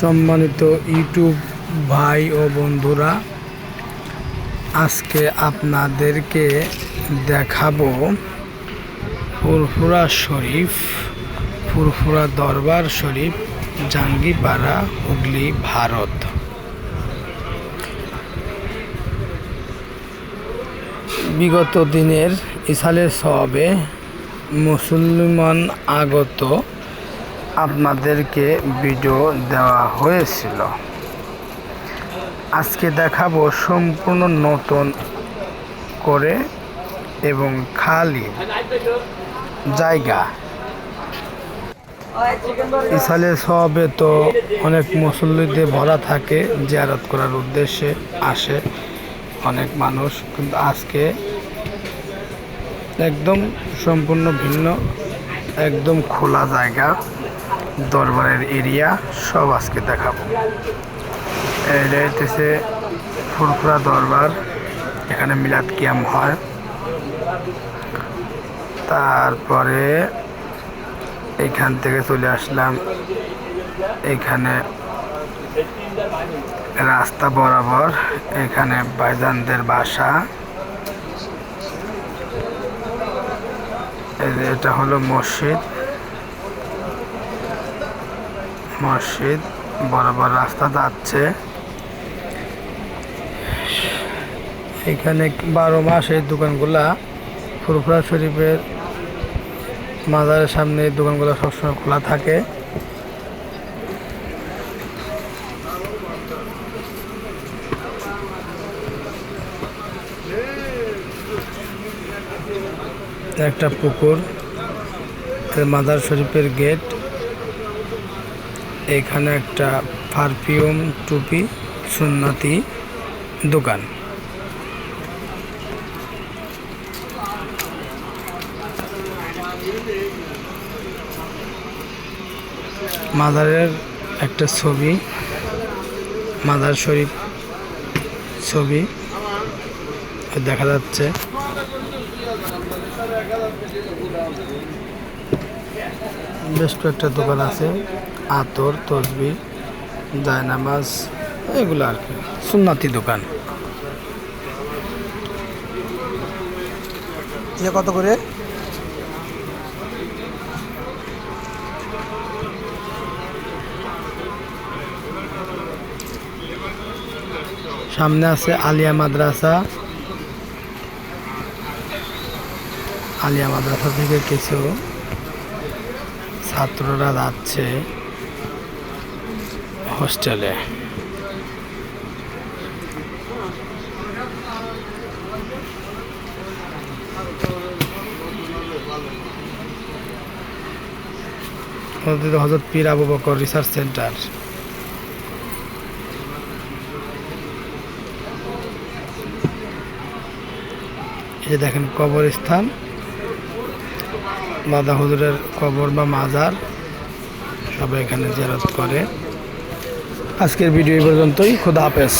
সম্মানিত ইউটিউব ভাই ও বন্ধুরা, আজকে আপনাদেরকে দেখাবো ফুরফুরা শরীফ, ফুরফুরা দরবার শরীফ জাঙ্গিপাড়া হুগলি, ভারত। বিগত দিনের ইসালের সবে মুসলমান আগত আপনাদেরকে ভিডিও দেওয়া হয়েছিল। আজকে দেখাবো সম্পূর্ণ নতুন করে এবং খালি জায়গা। ইসালে সবে তো অনেক মুসল্লিদের ভরা থাকে, জিয়ারত করার উদ্দেশ্যে আসে অনেক মানুষ, কিন্তু আজকে একদম সম্পূর্ণ ভিন্ন, একদম খোলা জায়গা। দরবারের এরিয়া, সব আজকে দেখাবো। এটা হইতেছে ফুরফুরা দরবার, এখানে মিলাদ কিয়াম হয়। তারপরে এইখান থেকে চলে আসলাম, এখানে রাস্তা বরাবর, এখানে বাইজানদের বাসা। এটা হলো মসজিদ। মসজিদ, বরাবর রাস্তা যাচ্ছে। এখানে বারো মাস এই দোকানগুলা, ফুরফুরা শরীফের মাজারের সামনে দোকানগুলো সবসময় খোলা থাকে। একটা পুকুর মাদার শরীফের গেট। এখানে একটা পারফিউম টুপি সুন্নাতি দোকান। মাদারের একটা ছবি, মাদার শরীফ ছবি দেখা যাচ্ছে। বেশ কয়েকটা দোকান আছে। আতর তসবি জায়নামাজ এগুলো আর কি সুন্নাতি দোকান। যে কত করে? সামনে আছে আলিয়া মাদ্রাসা। আলিয়া মাদ্রাসা থেকে কিছু ছাত্ররা যাচ্ছে। হোস্টেলে। হজরত পীর আবু বকর রিসার্চ সেন্টার। এই দেখেন কবরস্থান দাদা হুজুরের কবর বা মাজার, সবাই এখানে জেরত করে। আজকের ভিডিও এই পর্যন্তই খুদা হাফেজ।